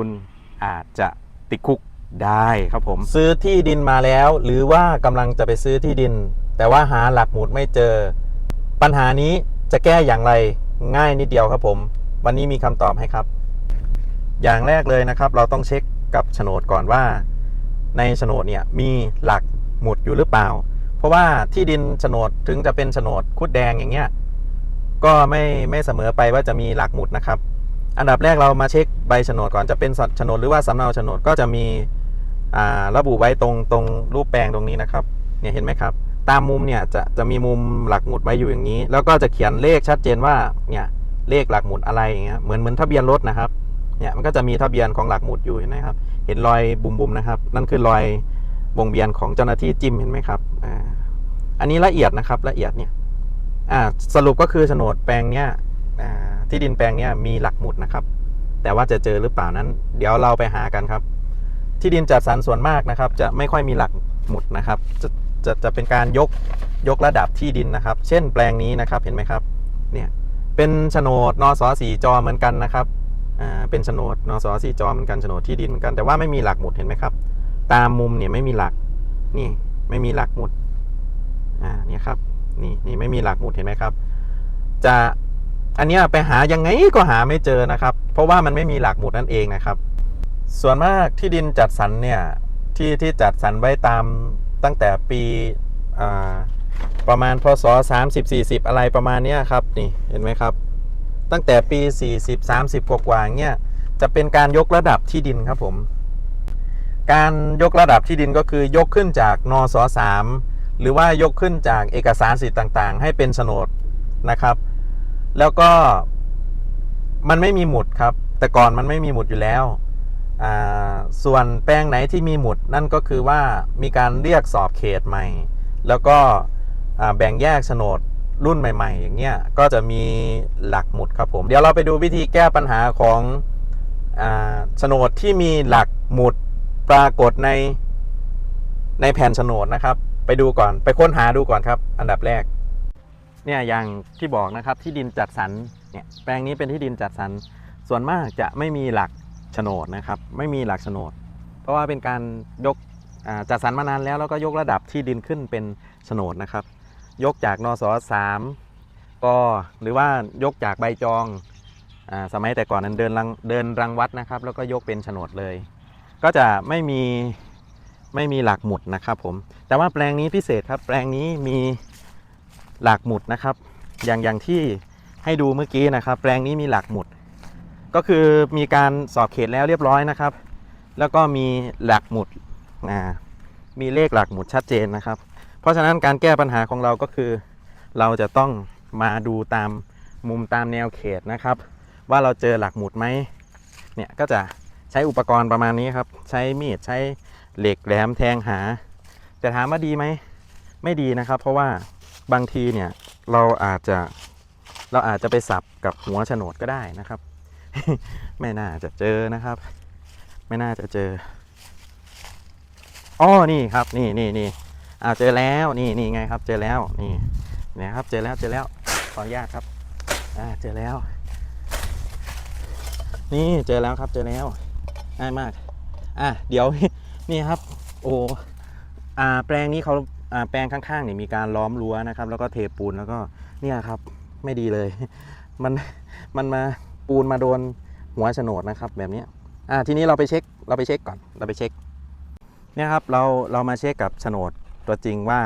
คุณอาจจะติดคุกได้ครับผม ซื้อที่ดินมาแล้ว หรือว่ากำลังจะไปซื้อที่ดิน แต่ว่าหาหลักหมุดไม่เจอ ปัญหานี้จะแก้อย่างไรง่ายนิดเดียวครับผม วันนี้มีคำตอบให้ครับ อย่างแรกเลยนะครับ เราต้องเช็คกับโฉนดก่อนว่า ในโฉนดเนี่ยมีหลักหมุดอยู่หรือเปล่า เพราะว่าที่ดินโฉนดถึงจะเป็นโฉนดคุดแดงอย่างเงี้ยก็ไม่ไม่เสมอไปว่าจะมีหลักหมุดนะครับ อันดับแรกเรามาเช็คใบโฉนดก่อนจะเป็นโฉนดหรือว่าสำเนาโฉนดก็จะมีระบุไว้ตรงตรงรูปแปลงตรงนี้นะครับเนี่ยเห็นไหมครับ ตามมุมเนี่ยจะจะมีมุมหลักหมุดไว้อยู่อย่างนี้ แล้วก็จะเขียนเลขชัดเจนว่าเนี่ยเลขหลักหมุดอะไรอย่างเงี้ยเหมือนเหมือนทะเบียนรถนะครับเนี่ยมันก็จะมีทะเบียนของหลักหมุดอยู่เห็นไหมครับ เห็นรอยบุมๆนะครับ นั่นคือรอยวงเวียนของเจ้าหน้าที่จิ้มเห็นไหมครับอ่าอันนี้ละเอียดนะครับละเอียดเนี่ยอ่าสรุปก็คือโฉนดแปลงเนี้ย ที่ดินแปลงนี้มีหลักหมุดนะครับ แต่ว่าจะเจอหรือเปล่านั้น เดี๋ยวเราไปหากันครับ ที่ดินจัดสรรส่วนมากนะครับ จะไม่ค่อยมีหลักหมุดนะครับ จะจะจะเป็นการยกยกระดับที่ดินนะครับ เช่นแปลงนี้นะครับเห็นไหมครับ เนี่ยเป็นโฉนดนสสีจอเหมือนกันนะครับอ่าเป็นโฉนดนสสีจอเหมือนกันโฉนดที่ดินเหมือนกันแต่ว่าไม่มีหลักหมุดเห็นไหมครับ ตามมุมเนี่ยไม่มีหลักนี่ไม่มีหลักหมุดอ่าเนี่ยครับนี่นี่ไม่มีหลักหมุดเห็นไหมครับ จะ อันนี้ไปหายังไงก็หาไม่เจอนะครับ เพราะว่ามันไม่มีหลักหมุดนั่นเองนะครับ ส่วนมากที่ดินจัดสรรเนี่ยที่ที่จัดสรรไว้ตามตั้งแต่ปีประมาณพศ30 40 อะไรประมาณนี้ครับนี่เห็นไหมครับ ตั้งแต่ปี 40 30 กว่าๆเงี้ยจะเป็นการยกระดับที่ดินครับผม การยกระดับที่ดินก็คือยกขึ้นจากนสสามหรือว่ายกขึ้นจากเอกสารสิทธิ์ต่างๆ ให้เป็นโฉนดนะครับ แล้วก็มันไม่มีหมุดครับ แต่ก่อนมันไม่มีหมุดอยู่แล้ว ส่วนแปลงไหนที่มีหมุดนั่นก็คือว่ามีการเรียกสอบเขตใหม่ แล้วก็แบ่งแยกโฉนดรุ่นใหม่ ๆ อย่างเงี้ยก็จะมีหลักหมุดครับผม เดี๋ยวเราไปดูวิธีแก้ปัญหาของโฉนดที่มีหลักหมุดปรากฏในในแผ่นโฉนดนะครับ ไปดูก่อนไปค้นหาดูก่อนครับ อันดับแรก เนี่ยอย่างที่บอกนะครับที่ดินจัดสรรเนี่ยแปลงนี้เป็นที่ดินจัดสรรส่วนมากจะไม่มีหลักโฉนดนะครับ ไม่มีหลักโฉนด เพราะว่าเป็นการยกจัดสรรมานานแล้วแล้วก็ยกระดับที่ดินขึ้นเป็นโฉนดนะครับ ยกจากนสสามก็หรือว่ายกจากใบจองอสมัยแต่ก่อนนั้นเดินรังเดินรังวัดนะครับ แล้วก็ยกเป็นโฉนดเลย ก็จะไม่มีไม่มีหลักหมุดนะครับผมแต่ว่าแปลงนี้พิเศษครับแปลงนี้มี หลักหมุดนะครับ อย่างอย่างที่ให้ดูเมื่อกี้นะครับ แปลงนี้มีหลักหมุด ก็คือมีการสอบเขตแล้วเรียบร้อยนะครับ แล้วก็มีหลักหมุดอ่ามีเลขหลักหมุดชัดเจนนะครับ เพราะฉะนั้นการแก้ปัญหาของเราก็คือ เราจะต้องมาดูตามมุมตามแนวเขตนะครับ ว่าเราเจอหลักหมุดไหมเนี่ยก็จะใช้อุปกรณ์ประมาณนี้ครับ ใช้มีดใช้เหล็กแหลมแทงหาจะถามว่าดีไหม ไม่ดีนะครับ เพราะว่า บางทีเนี่ยเราอาจจะเราอาจจะไปสับกับหัวโฉนดก็ได้นะครับ ไม่น่าจะเจอนะครับ ไม่น่าจะเจออ๋อนี่ครับ นี่นี่นี่อ้าวเจอแล้วนี่นี่ไงครับ เจอแล้วนี่นะครับ เจอแล้วเจอแล้วขออนุญาตครับอ่าเจอแล้ว นี่เจอแล้วครับเจอแล้วง่ายมาก อะเดี๋ยวนี่ครับ โอ้อ่าแปลงนี้เขาอ่า แปลงข้างๆเนี่ยมีการล้อมรั้วนะครับ แล้วก็เทปูนแล้วก็เนี่ยครับไม่ดีเลย มันมันมาปูนมาโดนหัวโฉนดนะครับแบบนี้อ่าทีนี้เราไปเช็คเราไปเช็คก่อนเราไปเช็คเนี่ยครับเราเรามาเช็คกับโฉนดตัวจริงว่า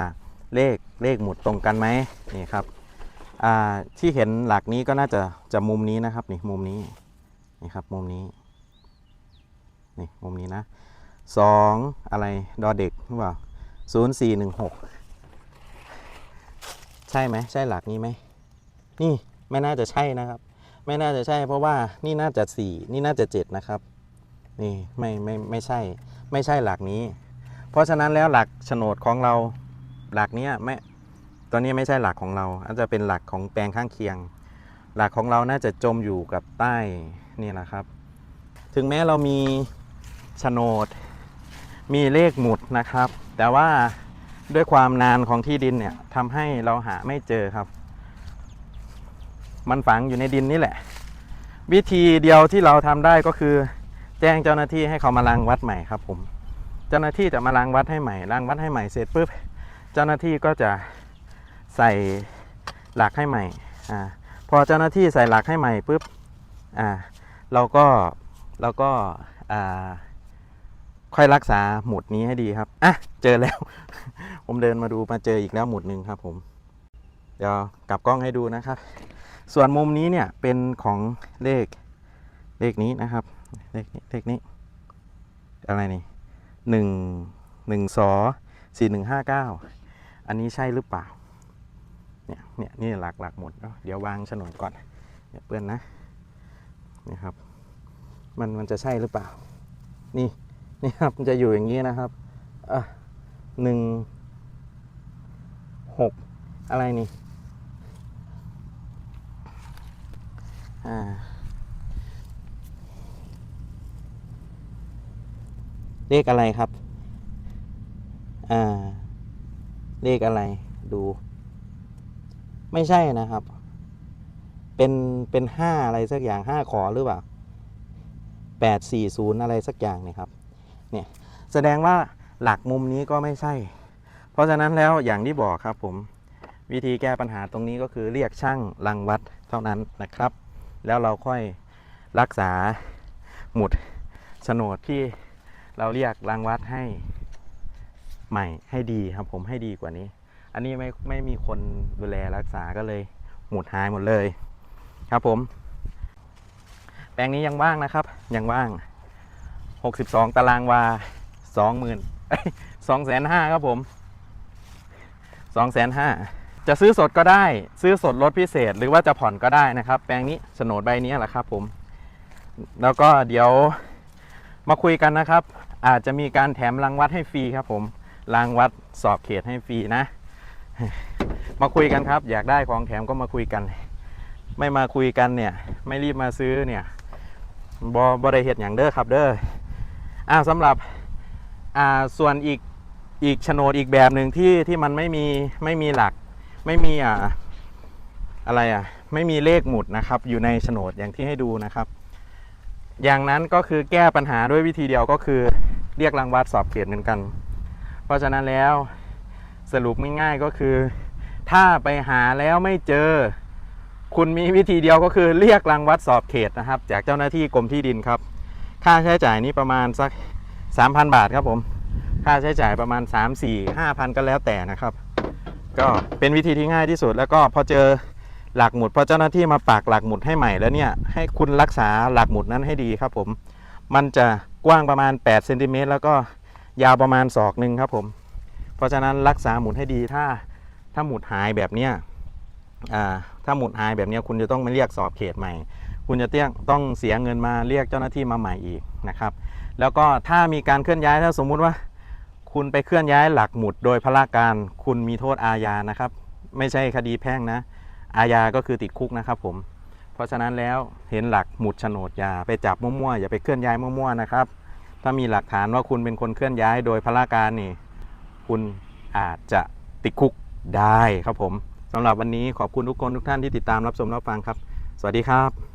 เลขเลขหมุดตรงกันไหมนี่ครับอ่าที่เห็นหลักนี้ก็น่าจะจะมุมนี้นะครับนี่มุมนี้นี่ครับมุมนี้นี่มุมนี้นะสองอะไรดอเด็กหรือเปล่า ศูนย์สี่หนึ่งหกใช่ไหมใช่หลักนี้ไหมนี่ไม่น่าจะใช่นะครับ ไม่น่าจะใช่ เพราะว่านี่น่าจะสี่นี่น่าจะเจ็ดนะครับ นี่ไม่ไม่ไม่ใช่ ไม่ใช่หลักนี้ เพราะฉะนั้นแล้วหลักโฉนดของเราหลักนี้ไม่ตัวนี้ไม่ใช่หลักของเราอาจจะเป็นหลักของแปลงข้างเคียง หลักของเราน่าจะจมอยู่กับใต้นี่นะครับ ถึงแม้เรามีโฉนด มีเลขหมุดนะครับ แต่ว่าด้วยความนานของที่ดินเนี่ยทำให้เราหาไม่เจอครับ มันฝังอยู่ในดินนี่แหละ วิธีเดียวที่เราทำได้ก็คือ แจ้งเจ้าหน้าที่ให้เขามารังวัดใหม่ครับผม เจ้าหน้าที่จะมารังวัดให้ใหม่รังวัดให้ใหม่เสร็จปุ๊บเจ้าหน้าที่ก็จะใส่หลักให้ใหม่อ่าพอเจ้าหน้าที่ใส่หลักให้ใหม่ปุ๊บอ่าเราก็เราก็อ่า ค่อยรักษาหมุดนี้ให้ดีครับ อะ เจอแล้ว ผมเดินมาดูมาเจออีกแล้วหมุดหนึ่งครับผม เดี๋ยวกลับกล้องให้ดูนะครับ ส่วนมุมนี้เนี่ยเป็นของเลขเลขนี้นะครับ เลขนี้เลขนี้ อะไรนี่หนึ่งหนึ่งสอสี่หนึ่งห้าเก้าอันนี้ใช่หรือเปล่า เนี่ยเนี่ยนี่หลักหลักหมด เดี๋ยววางฉนดก่อนเนี่ยเปื้อนนะนี่ครับ มันมันจะใช่หรือเปล่า นี่ นี่ครับจะอยู่อย่างนี้นะครับอะหนึ่งหกอะไรนี่อ่าเลขอะไรครับ อ่า เลขอะไร ดู ไม่ใช่นะครับ เป็น เป็นห้าอะไรสักอย่างห้าขอหรือเปล่าแปดสี่ศูนย์อะไรสักอย่างนี่ครับ เนี่ยแสดงว่าหลักมุมนี้ก็ไม่ใช่ เพราะฉะนั้นแล้วอย่างที่บอกครับผมวิธีแก้ปัญหาตรงนี้ก็คือเรียกช่างรังวัดเท่านั้นนะครับ แล้วเราค่อยรักษาหมุดโฉนดที่เราเรียกรังวัดให้ใหม่ให้ดีครับผมให้ดีกว่านี้ อันนี้ไม่ไม่มีคนดูแลรักษาก็เลยหมุดหายหมดเลย ครับผม แปลงนี้ยังว่างนะครับยังว่าง 62 ตารางวา20,000เอ้ย2,500ครับผม2,500จะซื้อสดก็ได้ ซื้อสดลดพิเศษหรือว่าจะผ่อนก็ได้นะครับ แปลงนี้โฉนดใบนี้แหละครับผม แล้วก็เดี๋ยวมาคุยกันนะครับ อาจจะมีการแถมรางวัดให้ฟรีครับผมรางวัดสอบเขตให้ฟรีนะ มาคุยกันครับ อยากได้ของแถมก็มาคุยกัน ไม่มาคุยกันเนี่ย ไม่รีบมาซื้อเนี่ยบอบได้เห็ดอย่างเด้อครับเด้อ อ่าสำหรับอ่าส่วนอีกอีกโฉนดอีกแบบหนึ่งที่ที่มันไม่มีไม่มีหลักไม่มีอ่าอะไรอะไม่มีเลขหมุดนะครับ อยู่ในโฉนดอย่างที่ให้ดูนะครับ อย่างนั้นก็คือแก้ปัญหาด้วยวิธีเดียวก็คือเรียกรางวัดสอบเขตเหมือนกัน เพราะฉะนั้นแล้วสรุปง่ายๆก็คือ ถ้าไปหาแล้วไม่เจอ คุณมีวิธีเดียวก็คือเรียกรังวัดสอบเขตนะครับ จากเจ้าหน้าที่กรมที่ดินครับ ค่าใช้จ่ายนี้ประมาณสัก 3,000 บาทครับผม ค่าใช้จ่ายประมาณ 3 4 5,000 ก็แล้วแต่นะครับ ก็เป็นวิธีที่ง่ายที่สุด แล้วก็พอเจอหลักหมุดพอเจ้าหน้าที่มาปักหลักหมุดให้ใหม่แล้วเนี่ยให้คุณรักษาหลักหมุดนั้นให้ดีครับผม มันจะกว้างประมาณ8เซนติเมตรแล้วก็ยาวประมาณศอกหนึ่งครับผม เพราะฉะนั้นรักษาหมุดให้ดีถ้าถ้าหมุดหายแบบเนี้ยถ้าหมุดหายแบบเนี้ยคุณจะต้องมาเรียกสอบเขตใหม่ คุณจะเตี้ยต้องเสียเงินมาเรียกเจ้าหน้าที่มาใหม่อีกนะครับ แล้วก็ถ้ามีการเคลื่อนย้ายถ้าสมมุติว่า คุณไปเคลื่อนย้ายหลักหมุดโดยพละการ คุณมีโทษอาญานะครับ ไม่ใช่คดีแพ่งนะ อาญาก็คือติดคุกนะครับผม เพราะฉะนั้นแล้วเห็นหลักหมุดโฉนดอย่าไปจับมั่วๆอย่าไปเคลื่อนย้ายมั่วๆนะครับ ถ้ามีหลักฐานว่าคุณเป็นคนเคลื่อนย้ายโดยพละการนี่ คุณอาจจะติดคุกได้ครับผมสำหรับวันนี้ขอบคุณทุกคนทุกท่านที่ติดตามรับชมรับฟังครับ สวัสดีครับ